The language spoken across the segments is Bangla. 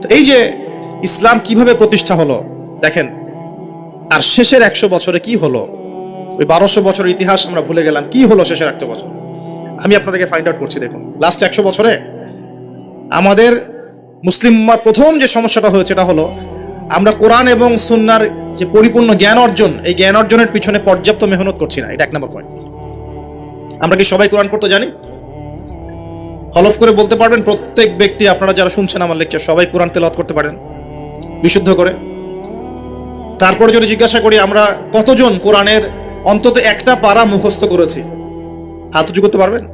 তো এই যে ইসলাম কীভাবে প্রতিষ্ঠা হলো, দেখেন আর শেষের একশো বছরে কি হলো? ওই বারোশো বছরের ইতিহাস আমরা ভুলে গেলাম, কি হলো শেষের একশো বছর? আমি আপনাদেরকে ফাইন্ড আউট করছি, দেখুন। লাস্ট একশো বছরে আমাদের মুসলিম প্রথম যে সমস্যাটা হয়েছে এটা হলো আমরা কোরআন এবং সুন্নার যে পরিপূর্ণ জ্ঞান অর্জন, এই জ্ঞান অর্জনের পিছনে পর্যাপ্ত মেহনত করছি না। এটা এক নম্বর পয়েন্ট আমরা কি সবাই কোরআন পড়তে জানি? হলফ করে বলতে পারবেন, প্রত্যেক ব্যক্তি আপনারা যারা শুনছেন আমার লেকচার, সবাই কোরআন তেলাওয়াত করতে পারেন। বিশুদ্ধ করে। তারপরে যদি জিজ্ঞাসা করি, আমরা কতজন কোরআনের অন্তত একটা পারা মুখস্থ করেছি? হাত উঁচু করতে পারবেন?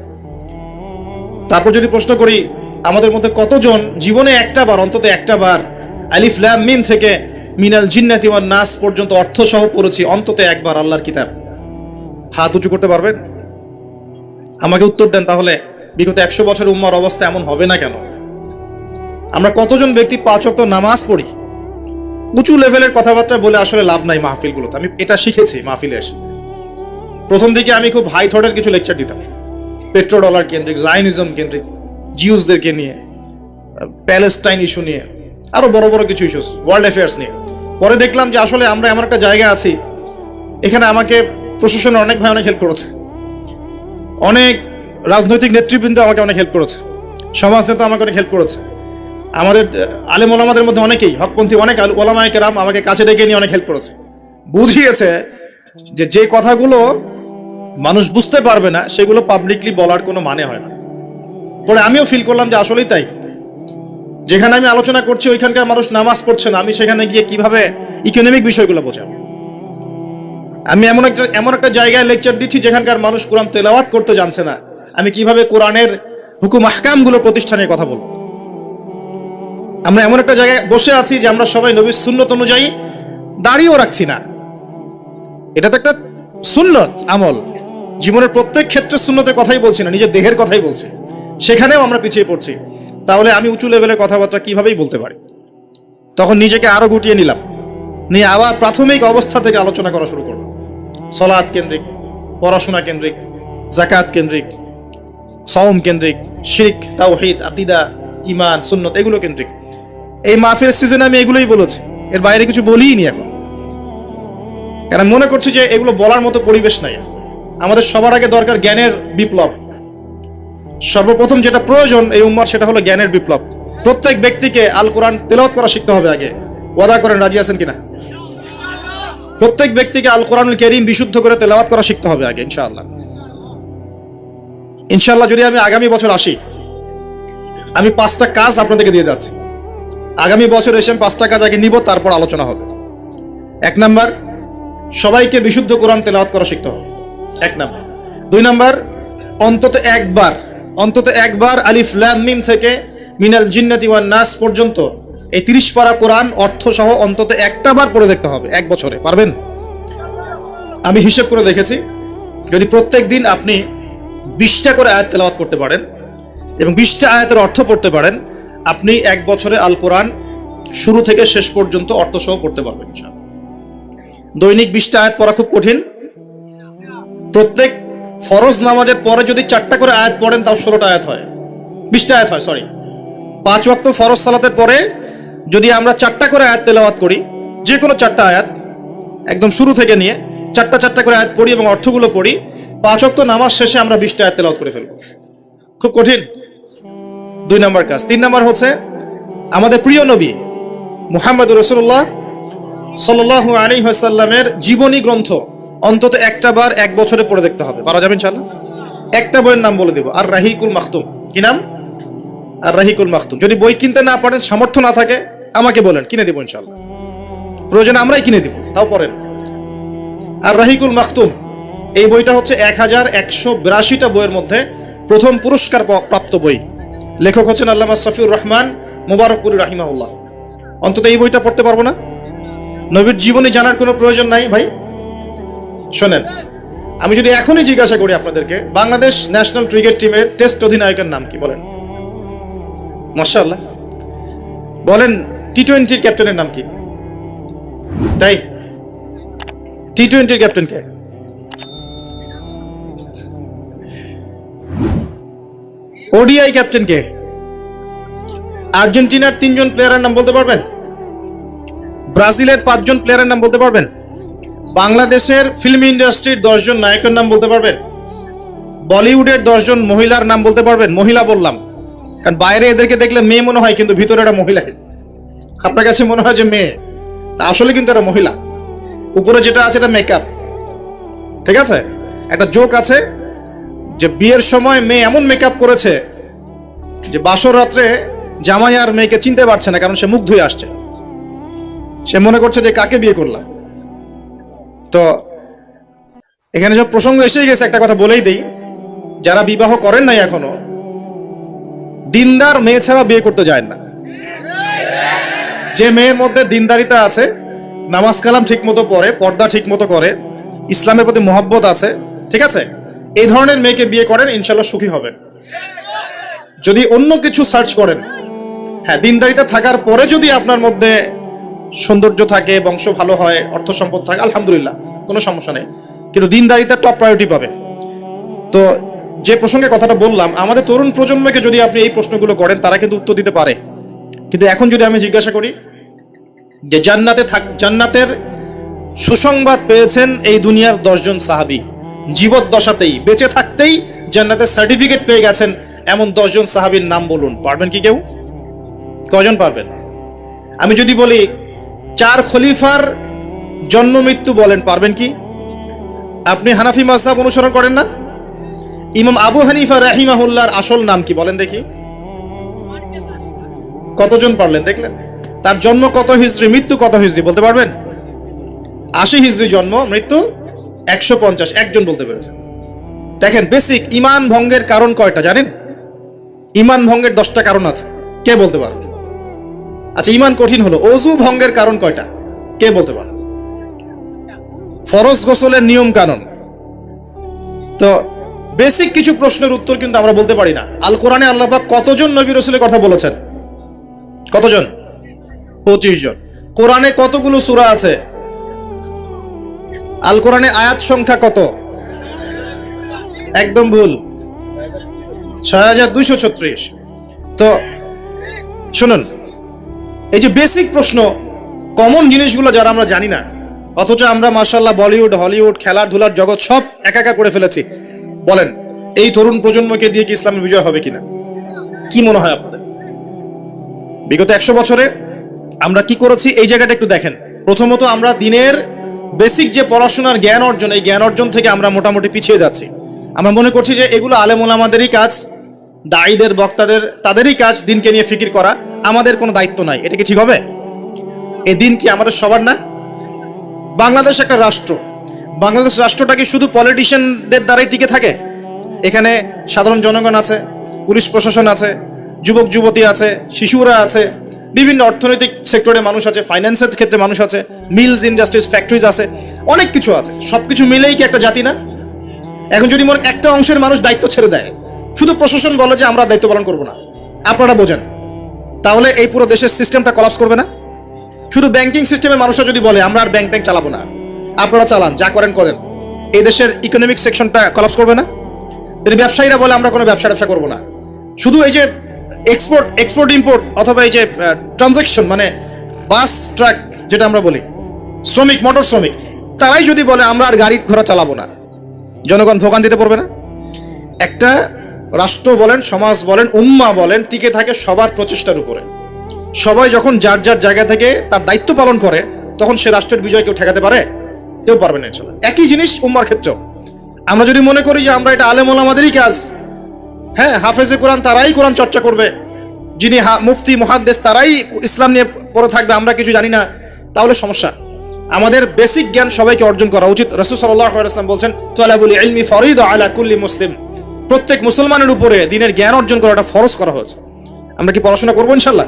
তারপর যদি প্রশ্ন করি, আমাদের মধ্যে কতজন জীবনে একটা বার, অন্তত একটা বার, আলিফ ল্যাম মিম থেকে মিনাল জিন্নাতি ওয়ান নাস পর্যন্ত অর্থ সহ পড়েছি, অন্তত একবার আল্লাহর কিতাব। হাত উঁচু করতে পারবেন? আমাকে উত্তর দেন তাহলে, বিগত একশো বছর উম্মার অবস্থা এমন হবে না কেন? আমরা কতজন ব্যক্তি পাঁচ অক্ত নামাজ পড়ি? উঁচু লেভেলের কথাবার্তা বলে আসলে লাভ নাই মাহফিলগুলোতে। আমি এটা শিখেছি মাহফিলে এসে। প্রথম দিকে আমি খুব হাই থটের কিছু লেকচার দিতাম। পেট্রো ডলার কেন্দ্রিক জাইনিজম কেন্দ্রিক জিউসদেরকে নিয়ে প্যালেস্টাইন ইস্যু নিয়ে, আরও বড় বড় কিছু ইস্যুস ওয়ার্ল্ড অ্যাফেয়ার্স নিয়ে। পরে দেখলাম যে আসলে আমরা এমন একটা জায়গায় আছি, এখানে আমাকে প্রশাসনের অনেক ভাই অনেক হেল্প করেছে। অনেক রাজনৈতিক নেতৃবৃন্দ আমাকে অনেক হেল্প করেছে। সমাজ নেতা আমাকে অনেক হেল্প করেছে। আমাদের আলেম ওলামাদের মধ্যে অনেকেই, হকপন্থী অনেক ওলামায়ে কেরাম আমাকে কাছে ডেকে নিয়ে অনেক হেল্প করেছে। বুঝিয়েছে যে যে কথাগুলো মানুষ বুঝতে পারবে না, সেগুলো পাবলিকলি বলার কোনো মানে হয় না। পরে আমিও ফিল করলাম যে আসলেই তাই। যেখানে আমি আলোচনা করছি, ওইখানকার মানুষ নামাজ পড়ছে না, আমি সেখানে গিয়ে কীভাবে ইকোনমিক বিষয়গুলো বোঝাবো? আমি এমন একটা এমন একটা জায়গায় লেকচার দিচ্ছি যেখানকার মানুষ কোরআন তেলাওয়াত করতে জানছে না। আমি কীভাবে কোরআনের হুকুম, আহকামগুলো প্রতিষ্ঠানের কথা বলব? আমরা এমন একটা জায়গায় বসে আছি যে আমরা সবাই নবীর সুন্নত অনুযায়ী দাঁড়িয়েও রাখছি না। এটা তো একটা সুন্নত আমল। জীবনের প্রত্যেক ক্ষেত্রে সুন্নতের কথাই বলছি না, নিজের দেহের কথাই বলছি। সেখানেও আমরা পিছিয়ে পড়ছি। তাহলে আমি উঁচু লেভেলের কথাবার্তা কিভাবেই বলতে পারি? তখন নিজেকে আরও গুটিয়ে নিলাম। নিয়ে আবার প্রাথমিক অবস্থা থেকে আলোচনা করা শুরু করলাম। সলাদ কেন্দ্রিক, পড়াশোনা কেন্দ্রিক জাকাত কেন্দ্রিক, সওম কেন্দ্রিক শিখ তাওহিদ, আকিদা ইমান সুন্নত, এগুলো কেন্দ্রিক। এই মাহফিল সিজনে আমি এগুলোই বলেছি। এর বাইরে কিছু বলিই নি এখন কারণ মনে করছি যে এগুলো বলার মতো পরিবেশ নাই। আমাদের সবার আগে দরকার জ্ঞানের বিপ্লব। সর্বপ্রথম যেটা প্রয়োজন এই উম্মার, সেটা হলো জ্ঞানের বিপ্লব। প্রত্যেক ব্যক্তিকে আল কোরআন তেলাওয়াত করা শিখতে হবে আগে। ওয়াদা করেন, রাজি আছেন কিনা? প্রত্যেক ব্যক্তিকে আল কোরআনুল করিম বিশুদ্ধ করে তেলাওয়াত করা শিখতে হবে আগে, ইনশাআল্লাহ। ইনশাআল্লাহ যদি আমি আগামী বছর আসি, আমি পাঁচটা কাজ আপনাদেরকে দিয়ে যাচ্ছি। আগামী বছর এসে পাঁচটা কাজ আগে নিব, তারপর আলোচনা হবে। এক নাম্বার, সবাইকে বিশুদ্ধ কোরআন তেলাওয়াত করা শিখতে হবে। এক নাম্বার। দুই নাম্বার, অন্তত একবার অন্তত একবার আলিফ মিম থেকে মিনাল জিন্নাতি ওয়ান নাস পর্যন্ত এই তিরিশ পারা কোরআন অর্থ সহ অন্তত একটা বার পড়ে দেখতে হবে, এক বছরে, পারবেন? আমি হিসেব করে দেখেছি, যদি প্রত্যেক দিন আপনি বিশটা করে আয়াত তেলাওয়াত করতে পারেন এবং বিশটা আয়াতের অর্থ পড়তে পারেন, আপনি এক বছরে আল কোরআন শুরু থেকে শেষ পর্যন্ত অর্থ সহ পড়তে পারবেন দৈনিক বিশটা আয়াত পড়া খুব কঠিন। প্রত্যেক ফরজ নামাজের পরে যদি চারটা করে আয়াত পড়েন, তাও ষোলোটা আয়াত হয়। বিশটা আয়াত হয় সরি পাঁচ ওয়াক্ত ফরজ সালাতের পরে যদি আমরা চারটা করে আয়াত তেলাওয়াত করি, যে কোনো চারটা আয়াত, একদম শুরু থেকে নিয়ে চারটা চারটা করে আয়াত পড়ি এবং অর্থগুলো পড়ি, পাঁচ ওয়াক্ত নামাজ শেষে আমরা বিশটা আয়াত তেলাওয়াত করে ফেলব। খুব কঠিন। দুই নম্বর কাজ। তিন নম্বর হচ্ছে, আমাদের প্রিয় নবী মুহাম্মদ রসুল্লাহ সাল্লাহ আলী হাসাল্লামের জীবনী গ্রন্থ অন্তত একটা বার এক বছরে পড়ে দেখতে হবে। পারা যাবে ইনশাল্লাহ একটা বইয়ের নাম বলে দেবো আর রাহিকুল মাখতুম। কি নাম? আর রাহিকুল মাখতুম। যদি বই কিনতে না পারেন, সামর্থ্য না থাকে আমাকে বলেন, কিনে দেবো ইনশাল্লাহ প্রয়োজনে আমরাই কিনে দিব, তাও পড়েন আর রাহিকুল মাখতুম, এই বইটা হচ্ছে এক হাজার একশো বিরাশিটা বইয়ের মধ্যে প্রথম পুরস্কার প্রাপ্ত বই। লেখক হচ্ছেন আল্লামা সফিউর রহমান মুবারকপুরি রাহিমাউল্লাহ অন্তত এই বইটা পড়তে পারব না? নবীর জীবনে জানার কোনো প্রয়োজন নাই ভাই? শোনেন, আমি যদি এখনই জিজ্ঞাসা করি আপনাদেরকে, বাংলাদেশ ন্যাশনাল ক্রিকেট টিমের টেস্ট অধিনায়কের নাম কি বলেন? মাশাআল্লাহ। বলেন টি টোয়েন্টির ক্যাপ্টেনের নাম কি? তাই? টি টোয়েন্টির ক্যাপ্টেন কে? ওডিআই ক্যাপ্টেন কে? আর্জেন্টিনার তিনজন প্লেয়ারের নাম বলতে পারবেন? ব্রাজিলের পাঁচজন প্লেয়ারের নাম বলতে পারবেন? বাংলাদেশের ফিল্ম ইন্ডাস্ট্রির দশজন নায়কের নাম বলতে পারবেন? বলিউডের দশজন মহিলার নাম বলতে পারবেন? মহিলা বললাম। কারণ বাইরে এদেরকে দেখলে মেয়ে মনে হয়, কিন্তু ভিতরে একটা মহিলা। আপনার কাছে মনে হয় যে মেয়ে? তা আসলে কিন্তু একটা মহিলা। উপরে যেটা আছে এটা মেকআপ ঠিক আছে? একটা জোক আছে যে বিয়ের সময় মেয়ে এমন মেকআপ করেছে যে বাসর রাত্রে জামাই আর মেয়েকে চিনতে পারছে না, কারণ সে মুখ ধুয়ে আসছে। সে মনে করছে যে কাকে বিয়ে করলাম। তো এখানে সব প্রসঙ্গ এসেই গেছে, একটা কথা বলেই দেই। যারা বিবাহ করেন নাই এখনও, দিনদার মেয়ে ছাড়া বিয়ে করতে যায় না। যে মেয়ের মধ্যে দিনদারিতা আছে, নামাজ কালাম ঠিক মতো পড়ে, পর্দা ঠিক মতো করে, ইসলামের প্রতি মহব্বত আছে, ঠিক আছে? এই ধরনের মেয়েকে বিয়ে করেন ইনশাল্লাহ সুখী হবেন যদি অন্য কিছু সার্চ করেন হ্যাঁ দিনদারিতা থাকার পরে যদি আপনার মধ্যে সৌন্দর্য থাকে, বংশ ভালো হয়, অর্থ সম্পদ থাকে, আলহামদুলিল্লাহ, কোনো সমস্যা নেই। কিন্তু দিনদারিতা টপ প্রায়োরিটি পাবে। তো যে প্রসঙ্গে কথাটা বললাম, আমাদের তরুণ প্রজন্মকে যদি আপনি এই প্রশ্নগুলো করেন, তারা কিন্তু উত্তর দিতে পারে। কিন্তু এখন যদি আমি জিজ্ঞাসা করি যে জান্নাতে থাক, জান্নাতের সুসংবাদ পেয়েছেন এই দুনিয়ার দশজন সাহাবি, জীবদ্দশাতেই, বেঁচে থাকতেই জান্নাতের সার্টিফিকেট পেয়ে গেছেন এমন দশজন সাহাবীর নাম বলুন। পারবেন কি কেউ? কজন পারবেন? আমি যদি বলি, চার খলিফার জন্ম মৃত্যু বলেন, পারবেন কি? আপনি হানাফি মাযহাব অনুসরণ করেন না? ইমাম আবু হানিফা রাহিমাহুল্লাহর আসল নাম কি বলেন দেখি। কতজন পারলেন দেখলেন? তার জন্ম কত হিজড়ি মৃত্যু কত হিজড়ি বলতে পারবেন? আশি হিজড়ি জন্ম, মৃত্যু একশো পঞ্চাশ, একজন বলতে পেরেছেন। দেখেন বেসিক ইমান ভঙ্গের কারণ কয়টা জানেন? ইমান ভঙ্গের দশটা কারণ আছে। কে বলতে পারবে? আচ্ছা ইমান কঠিন হলো। অজু ভঙ্গের কারণ কয়টা? কে বলতে পারবে? ফরজ গোসলের নিয়ম কানুন। তো বেসিক কিছু প্রশ্নের উত্তর কিন্তু আমরা বলতে পারি না। আল কোরআনে আল্লাহ কতজন নবী রসুলের কথা বলেছেন? কতজন? পঁচিশ জন। কোরআনে কতগুলো সুরা আছে? আল কোরআনে আয়াত সংখ্যা কত? একদম ভুল। ছয় হাজার দুইশো ছত্রিশ। তো, শুনুন, এই যে বেসিক প্রশ্ন কমন জিনিসগুলো যারা আমরা জানি না, অথচ আমরা মার্শাল্লাহ বলিউড, হলিউড, খেলাধুলার জগৎ সব একাকার করে ফেলেছি। বলেন, এই তরুণ প্রজন্মকে দিয়ে কি ইসলামের বিজয় হবে কিনা? কি মনে হয় আপনাদের? বিগত একশো বছরে আমরা কি করেছি? এই জায়গাটা একটু দেখেন। প্রথমত আমরা দিনের বেসিক যে পড়াশোনার জ্ঞান অর্জন, এই জ্ঞান অর্জন থেকে আমরা মোটামুটি পিছিয়ে যাচ্ছি। আমরা মনে করছি যে এগুলো আলেমুল আমাদেরই কাজ দায়ীদের বক্তাদের, তাদেরই কাজ দিনকে নিয়ে ফিকির করা। আমাদের কোনো দায়িত্ব নাই। এটা কি ঠিক হবে? এ দিন কি আমাদের সবার না? বাংলাদেশ একটা রাষ্ট্র। বাংলাদেশ রাষ্ট্রটা কি শুধু পলিটিশিয়ানদের দ্বারাই টিকে থাকে? এখানে সাধারণ জনগণ আছে, পুলিশ প্রশাসন আছে যুবক, যুবতী আছে, শিশুরা আছে, বিভিন্ন অর্থনৈতিক সেক্টরে মানুষ আছে ফাইন্যান্সের ক্ষেত্রে মানুষ আছে মিলস ইন্ডাস্ট্রিজ ফ্যাক্টরিজ আছে, অনেক কিছু আছে। সব কিছু মিলেই কি একটা জাতি না? এখন যদি মনে একটা অংশের মানুষ দায়িত্ব ছেড়ে দেয়, শুধু প্রশাসন বলে যে আমরা দায়িত্ব পালন করব না, আপনারা বোঝেন। তাহলে এই পুরো দেশের সিস্টেমটা কলাপস করবে না? শুধু ব্যাংকিং সিস্টেমে মানুষরা যদি বলে, আমরা আর ব্যাংক ট্যাঙ্ক চালাবো না, আপনারা চালান, যা করেন করেন। এই দেশের ইকোনমিক সেকশনটা কলাপস করবে না? যদি ব্যবসায়ীরা বলে, আমরা কোনো ব্যবসা ব্যবসা করব না। শুধু এই যে এক্সপোর্ট এক্সপোর্ট ইম্পোর্ট অথবা এই যে ট্রানজাকশন মানে বাস ট্রাক যেটা আমরা বলি, শ্রমিক মোটর শ্রমিক, তারাই যদি বলে, আমরা আর গাড়ি ঘোড়া চালাবো না। জনগণ ভোগান দিতে পারবে না। একটা রাষ্ট্র বলেন, সমাজ বলেন, উম্মা বলেন, টিকে থাকে সবার প্রচেষ্টার উপরে। সবাই যখন যার যার জায়গা থেকে তার দায়িত্ব পালন করে, তখন সে রাষ্ট্রের বিজয় কেউ ঠেকাতে পারে? কেউ পারবে না একই জিনিস উম্মার ক্ষেত্রেও। আমরা যদি মনে করি যে, আমরা এটা আলেমল আমাদেরই কাজ। হ্যাঁ হাফেজে কোরআন তারাই কোরআন চর্চা করবে। যিনি মুফতি, মুহাদ্দেস, তারাই ইসলাম নিয়ে পড়ে থাকবে, আমরা কিছু জানি না। তাহলে সমস্যা। আমাদের বেসিক জ্ঞান সবাইকে অর্জন করা উচিত। রসুল সাল্লাম বলছেন তোয়ালাবুল ইলমি ফরিদ আলা কুল্লি মুসলিম। প্রত্যেক মুসলমানের উপরে দিনের জ্ঞান অর্জন করাটা ফরজ করা হয়েছে। আমরা কি পড়াশোনা করব ইনশাল্লাহ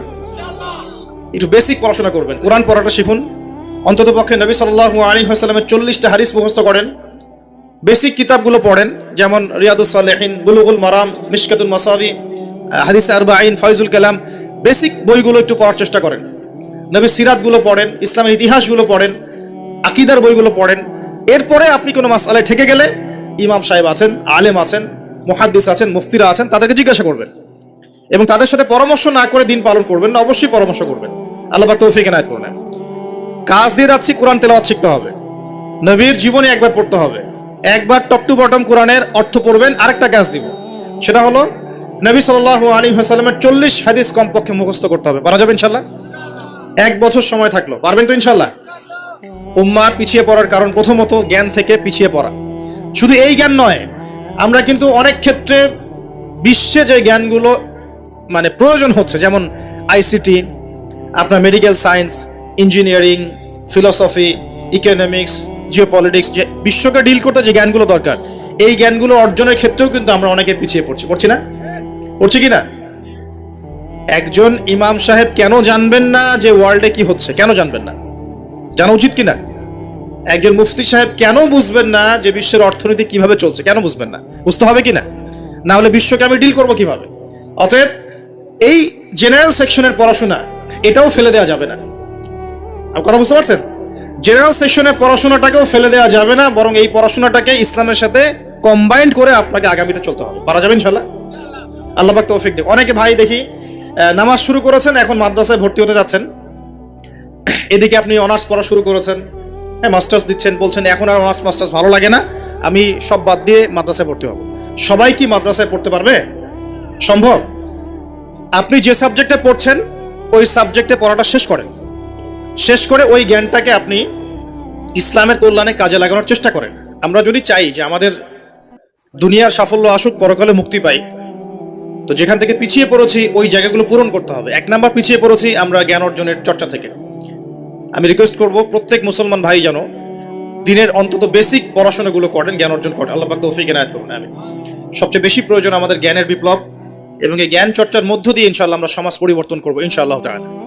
একটু বেসিক পড়াশোনা করবেন। কোরআন পড়াটা শিখুন। অন্তত পক্ষে নবী সাল্লাহ আলী হাসলামের চল্লিশটা হারিস মুখস্থ করেন। বেসিক কিতাবগুলো পড়েন, যেমন রিয়াদুস সালেহিন, বুলুগুল মারাম মিশকাতুল মাসাবি হাদিস আরবাইন ফয়জুল কালাম, বেসিক বইগুলো একটু পড়ার চেষ্টা করেন। নবী সিরাতগুলো পড়েন, ইসলামের ইতিহাসগুলো পড়েন, আকিদার বইগুলো পড়েন। এরপরে আপনি কোনো মাসালায় ঠেকে গেলে ইমাম সাহেব আছেন, আলেম আছেন, মুহাদ্দিস আছেন, মুফতিরা আছেন, তাদেরকে জিজ্ঞাসা করবেন। এবং তাদের সাথে পরামর্শ না করে দিন পালন করবেন না, অবশ্যই পরামর্শ করবেন। আল্লাহ তৌফিক এনায়ত করবেন কাজ দিয়ে যাচ্ছি, কোরআন তেলাওয়াত শিখতে হবে। নবীর জীবনে একবার পড়তে হবে। একবার টপ টু বটম কোরআনের অর্থ পড়বেন, আরেকটা কাজ দিব। সেটা হলো, নবী সাল্লাহ আলী হাসাল্লামের চল্লিশ হাদিস কমপক্ষে মুখস্থ করতে হবে। পারা যাবে ইনশাল্লাহ? এক বছর সময় থাকল। পারবেন তো ইনশাল্লাহ? উম্মার পিছিয়ে পড়ার কারণ প্রথমত জ্ঞান থেকে পিছিয়ে পড়া। শুধু এই জ্ঞান নয়, আমরা কিন্তু অনেক ক্ষেত্রে বিশ্বে যে জ্ঞানগুলো মানে প্রয়োজন হচ্ছে, যেমন আইসিটি, আপনার medical science, engineering, philosophy, economics geopolitics যে বিশ্বকে ডিল করতে যে জ্ঞানগুলো দরকার, এই জ্ঞানগুলো অর্জনের ক্ষেত্রেও কিন্তু আমরা অনেকে পিছিয়ে পড়ছি। পড়ছি না? পড়ছি কি না? একজন ইমাম সাহেব কেন জানবেন না যে ওয়ার্ল্ডে কি হচ্ছে? কেন জানবেন না? জানা উচিত কিনা একজন মুফতি সাহেব কেন বুঝবেন না যে বিশ্বের অর্থনীতি কীভাবে চলছে? কেন বুঝবেন না? বুঝতে হবে কি না? হলে বিশ্বকে আমি ডিল করব কীভাবে? অতএব এই জেনারেল সেকশনের পড়াশোনা, এটাও ফেলে দেওয়া যাবে না। কথা বুঝতে পারছেন? জেনারেল সেকশনের পড়াশোনাটাকেও ফেলে দেওয়া যাবে না, বরং এই পড়াশোনাটাকে ইসলামের সাথে কম্বাইন্ড করে আপনাকে আগামীতে চলতে হবে। পারা যাবে ইনশাল্লাহ আল্লাহ পাক তৌফিক দেব অনেকে ভাই দেখি নামাজ শুরু করেছেন, এখন মাদ্রাসায় ভর্তি হতে যাচ্ছেন। এদিকে আপনি অনার্স পড়া শুরু করেছেন হ্যাঁ মাস্টার্স দিচ্ছেন, বলছেন, এখন আর অনার্স মাস্টার্স ভালো লাগে না, আমি সব বাদ দিয়ে মাদ্রাসায় ভর্তি হব। সবাই কি মাদ্রাসায় পড়তে পারবে? সম্ভব? আপনি যে সাবজেক্টে পড়ছেন, ওই সাবজেক্টে পড়াটা শেষ করেন। শেষ করে ওই জ্ঞানটাকে আপনি ইসলামের কল্যাণে কাজে লাগানোর চেষ্টা করেন। আমরা যদি চাই যে আমাদের দুনিয়ার সাফল্য আসুক, পরকালে মুক্তি পাই, তো যেখান থেকে পিছিয়ে পড়েছি, ওই জায়গাগুলো পূরণ করতে হবে। এক নাম্বার পিছিয়ে পড়েছি আমরা জ্ঞান অর্জনের চর্চা থেকে। আমি রিকোয়েস্ট করব প্রত্যেক মুসলমান ভাই যেন দিনের অন্তত বেসিক পড়াশোনাগুলো করেন, জ্ঞান অর্জন করেন। আল্লাহ তৌফিক এনায়েত করুন আমি সবচেয়ে বেশি প্রয়োজন আমাদের জ্ঞানের বিপ্লব এবং এই জ্ঞান চর্চার মধ্য দিয়ে ইনশাল্লাহ আমরা সমাজ পরিবর্তন করব, ইনশাআল্লাহ তাআলা।